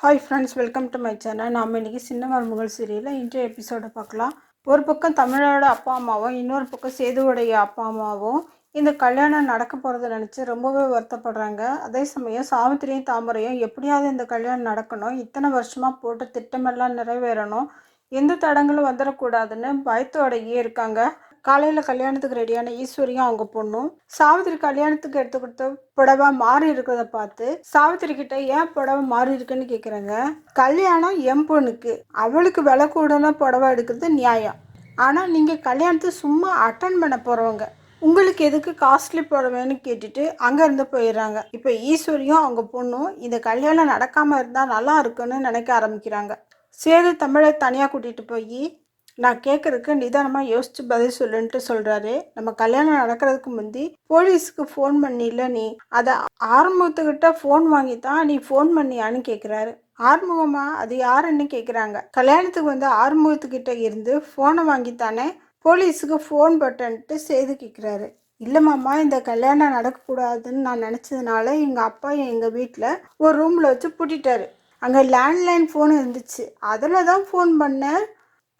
Hi friends welcome to my channel நாம் இன்றைக்கி சின்ன மருமகள் சீரியலில் இன்றைய எபிசோடை பார்க்கலாம். ஒரு பக்கம் தமிழோட அப்பா அம்மாவும் இன்னொரு பக்கம் சேதுவோடைய அப்பா அம்மாவும் இந்த கல்யாணம் நடக்க போகிறத நினச்சி ரொம்பவே வருத்தப்படுறாங்க. அதே சமயம் சாவித்திரியும் தாமரையும் எப்படியாவது இந்த கல்யாணம் நடக்கணும். இத்தனை வருஷமாக போட்டு திட்டமெல்லாம் நிறைவேறணும். எந்த தடங்களும் வந்துடக்கூடாதுன்னு பயத்தோடையே இருக்காங்க. காலையில் கல்யாணத்துக்கு ரெடியான ஈஸ்வரியும் அவங்க பொண்ணும் சாவித்திரி கல்யாணத்துக்கு எடுத்து கொடுத்த புடவை மாறி இருக்கிறத பார்த்து சாவித்திரி கிட்ட ஏன் புடவை மாறி இருக்குன்னு கேட்குறாங்க கல்யாணம் என் பொண்ணுக்கு அவளுக்கு விலை கூடன புடவை எடுக்கிறது நியாயம். ஆனால் நீங்கள் கல்யாணத்தை சும்மா அட்டன் பண்ண போகிறவங்க உங்களுக்கு எதுக்கு காஸ்ட்லி புடவைன்னு கேட்டுட்டு அங்கேருந்து போயிடுறாங்க. இப்போ ஈஸ்வரியும் அவங்க பொண்ணும் இந்த கல்யாணம் நடக்காமல் இருந்தால் நல்லா இருக்குன்னு நினைக்க ஆரம்பிக்கிறாங்க. சேது தமிழை தனியாக கூட்டிகிட்டு போய் நான் கேட்குறதுக்கு நிதானமாக யோசித்து பதில் சொல்லுன்ட்டு சொல்கிறாரு நம்ம கல்யாணம் நடக்கிறதுக்கு முந்தி போலீஸுக்கு ஃபோன் பண்ணில நீ அதை ஆறுமுகத்துக்கிட்ட ஃபோன் வாங்கி தான் நீ ஃபோன் பண்ணியான்னு கேட்குறாரு ஆறுமுகமா? அது யாருன்னு கேட்குறாங்க கல்யாணத்துக்கு வந்து ஆறுமுகத்துக்கிட்ட இருந்து ஃபோனை வாங்கித்தானே போலீஸுக்கு ஃபோன் பட்டன்ட்டு செய்து கேட்குறாரு இல்லை மாமா இந்த கல்யாணம் நடக்கக்கூடாதுன்னு நான் நினச்சதுனால எங்கள் அப்பா எங்கள் வீட்டில் ஒரு ரூமில் வச்சு பூட்டிட்டாரு. அங்கே லேண்ட்லைன் ஃபோன் இருந்துச்சு. அதில் தான் ஃபோன் பண்ணேன்.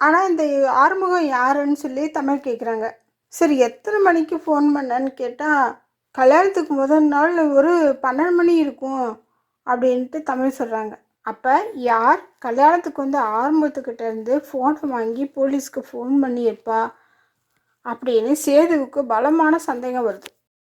ஆனால் இந்த ஆறுமுகம் யாருன்னு சொல்லி தமிழ் கேட்குறாங்க சரி எத்தனை மணிக்கு ஃபோன் பண்ணேன்னு கேட்டால் கல்யாணத்துக்கு முதல் நாள் ஒரு பன்னெண்டு மணி இருக்கும் அப்படின்ட்டு தமிழ் சொல்கிறாங்க அப்போ யார்? கல்யாணத்துக்கு வந்து ஆரம்பத்துக்கிட்ட இருந்து ஃபோனை வாங்கி போலீஸ்க்கு ஃபோன் பண்ணியிருப்பா அப்படின்னு சேதுவுக்கு பலமான சந்தேகம் வருது.